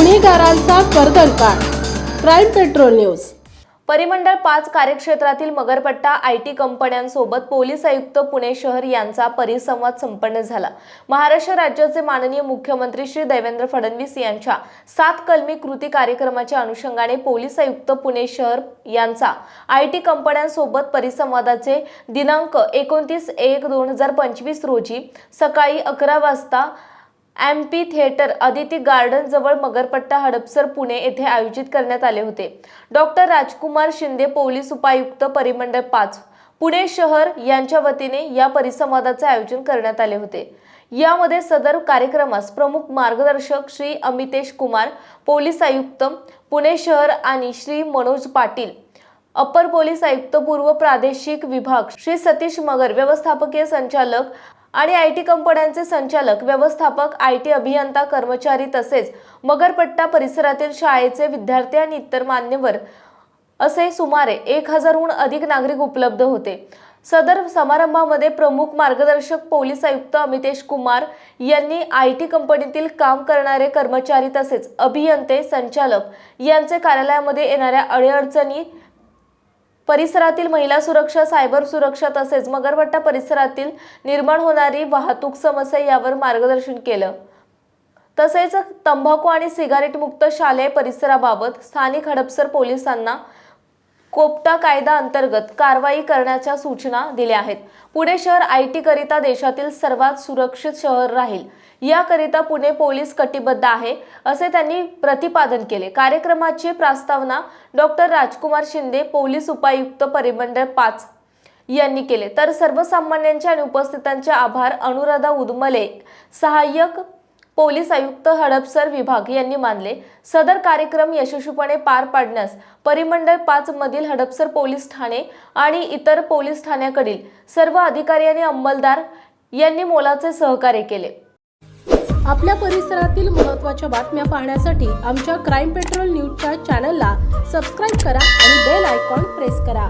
गुन्हेगारांचा कर्दनकाळ crime petrol news. परिमंडळ पाच कार्यक्षेत्रातील मगरपट्टा आय टी कंपन्यांसोबत पोलीस आयुक्त पुणे शहर यांचा परिसंवाद संपन्न झाला. महाराष्ट्र राज्याचे माननीय मुख्यमंत्री श्री देवेंद्र फडणवीस यांच्या सात कलमी कृती कार्यक्रमाच्या अनुषंगाने पोलीस आयुक्त पुणे शहर यांचा आय टी कंपन्यांसोबत परिसंवादाचे दिनांक एकोणतीस एक दोन हजार पंचवीस रोजी सकाळी अकरा वाजता M P theatre Aditi garden जवळ मगरपट्टा हडपसर पुणे येथे आयोजित करण्यात आले होते. डॉक्टर राजकुमार शिंदे पोलीस उपायुक्त परिमंडळ पाच पुणे शहर यांच्या वतीने या परिसंवादाचे आयोजन करण्यात आले होते. यामध्ये सदर कार्यक्रमास प्रमुख मार्गदर्शक श्री अमितेश कुमार पोलीस आयुक्त पुणे शहर आणि श्री मनोज पाटील अप्पर पोलीस आयुक्त पूर्व प्रादेशिक विभाग श्री सतीश मगर व्यवस्थापकीय संचालक आणि आय टी कंपन्यांचे संचालक व्यवस्थापक आय टी अभियंता कर्मचारी तसेच मगरपट्टा परिसरातील शाळेचे विद्यार्थी आणि इतर मान्यवर असे सुमारे एक हजारहून अधिक नागरिक उपलब्ध होते. सदर समारंभामध्ये प्रमुख मार्गदर्शक पोलीस आयुक्त अमितेश कुमार यांनी आय टी कंपनीतील काम करणारे कर्मचारी तसेच अभियंते संचालक यांचे कार्यालयामध्ये येणाऱ्या अडीअडचणी परिसरातील महिला सुरक्षा सायबर सुरक्षा तसेच मगरवट्टा परिसरातील निर्माण होणारी वाहतूक समस्या यावर मार्गदर्शन केलं. तसेच तंबाखू आणि सिगारेट मुक्त शालेय परिसराबाबत स्थानिक हडपसर पोलिसांना कोपटा कायदा अंतर्गत कारवाई करण्याच्या सूचना दिल्या आहेत. पुणे शहर आय टी करिता देशातील सर्वात सुरक्षित शहर राहील. याकरिता पुणे पोलीस कटिबद्ध आहे असे त्यांनी प्रतिपादन केले. कार्यक्रमाची प्रस्तावना डॉक्टर राजकुमार शिंदे पोलीस उपायुक्त परिमंडळ पाच यांनी केले. तर सर्वसामान्यांचे आणि उपस्थितांचे आभार. अनुराधा उदमले सहाय्यक पोलीस आयुक्त हडपसर विभाग यांनी मानले सदर कार्यक्रम यशस्वीपणे पार पाडण्यास परिमंडळ पाच मधील हडपसर पोलीस ठाणे आणि इतर पोलीस ठाण्याकडील सर्व अधिकारी आणि अंमलदार यांनी मोलाचे सहकार्य केले. आपल्या परिसरातील महत्त्वाच्या बातम्या पाहण्यासाठी आमच्या क्राईम पेट्रोल न्यूजच्या चॅनलला सबस्क्राईब करा आणि बेल आयकॉन प्रेस करा.